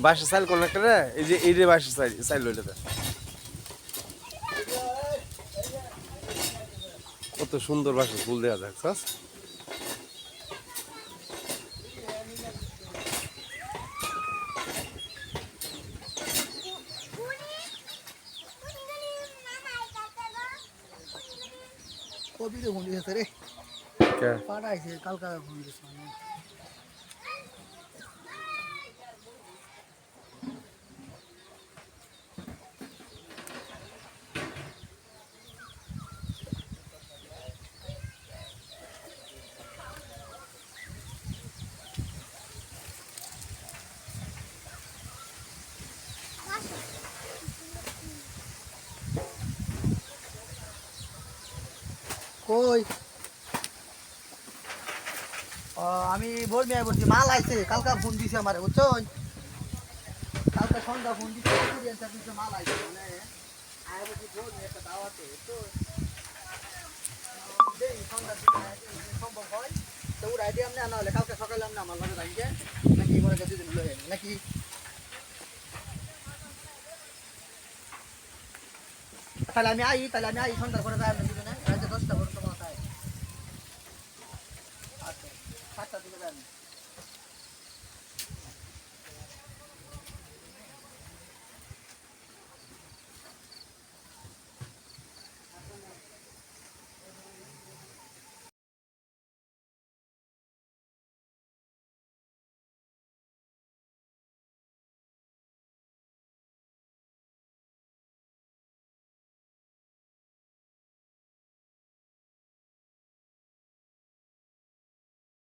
বাসা চাইল কোন একটা এই যে এই রে বাসা চাইল চাইল ওইটাতে কত সুন্দর বাসা ফুল দেওয়া যায় ফোন দিয়েছে রে। কে? পাঠাইছে কালকা কই? আমি বলবি আমি বলছি, মাল আইছে, কালকা ফোন দিছে আমার, বুঝছ? কালকে সন্ধ্যা ফোন দিছে মাল আইছে মানে আয় বলছি বলবি একটা দাওয়াতে দিকে সম্ভব হয়, তো ওর আইডিয়া আমি না হলে কালকে সকালে আমি আমার লগে থাকবে নাকি দিন লয়ে নাকি? তাহলে আমি আই তাহলে আমি আই সন্ধ্যার পরে যাই রাতে দশটা পর্যন্ত